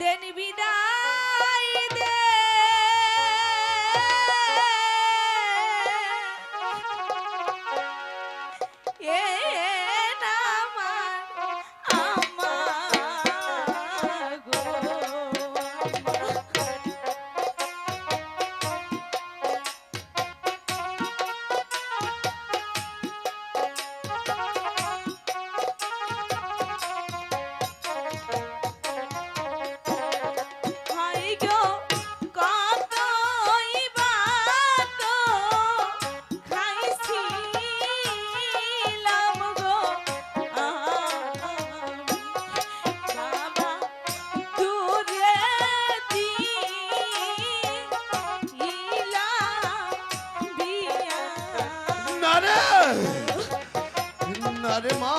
দেন বিদায় দে। এই আরে মা।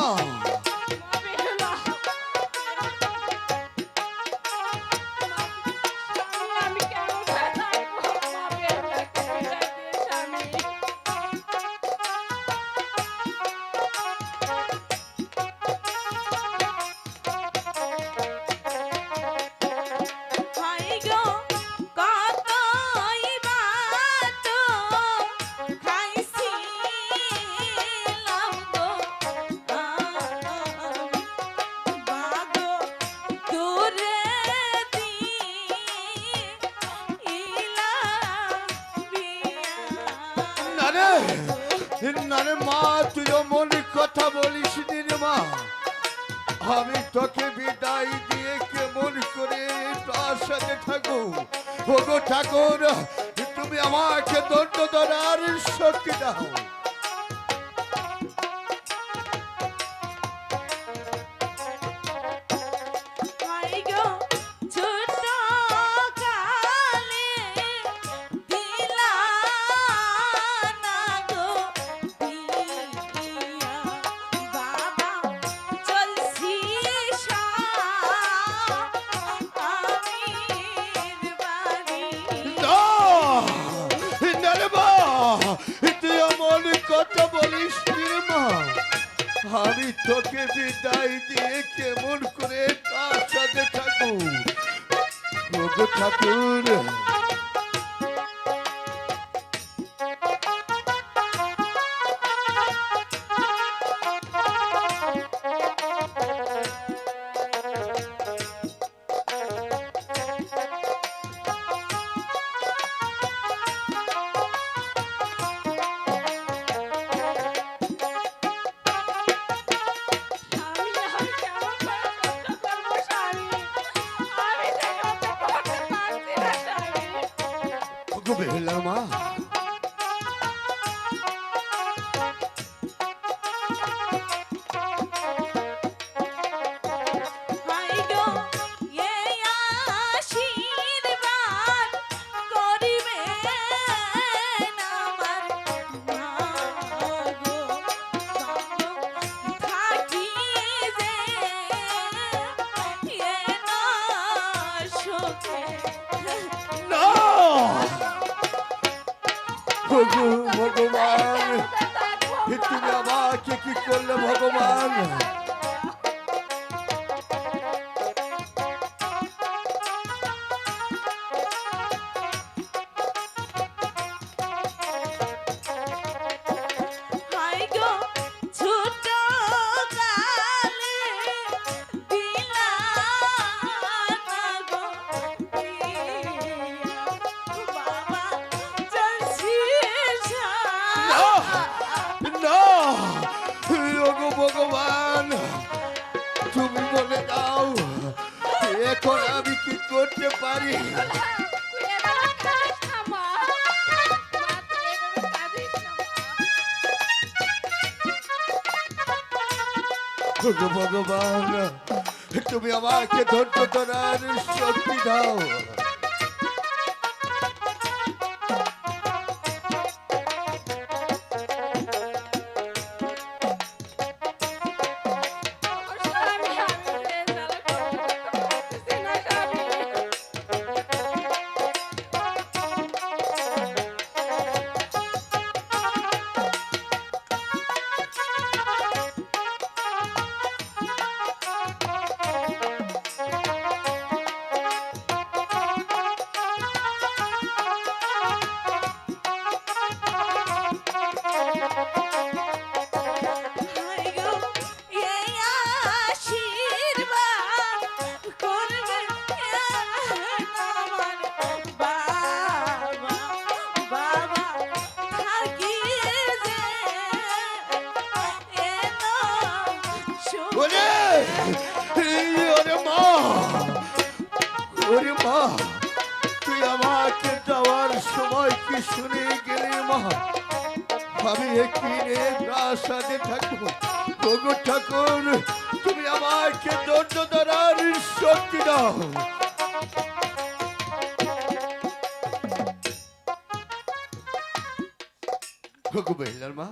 নারে মা, তুই মনে কথা বলিস মা। আমি তোকে বিদায় দিয়ে কেমন করে তার সাথে থাকো ওগো ঠাকুর, তুমি আমাকে দণ্ড ধরার শক্তি দাও। আমি তোকে বিদায় দিয়ে কেমন করে তার সাথে ঠাকুর করতে পারি। ভগবান তুমি আমাকে ধৈর্য ধরার শক্তি দাও। তুই আমাকে যাওয়ার সময় কি শুনে গেলে মা? আমি রে প্রাসাদে থাকব। ওগো ঠাকুর, তুমি আমাকে ধৈর্য ধরার শক্তি দাও। ওগো মহিলার মা।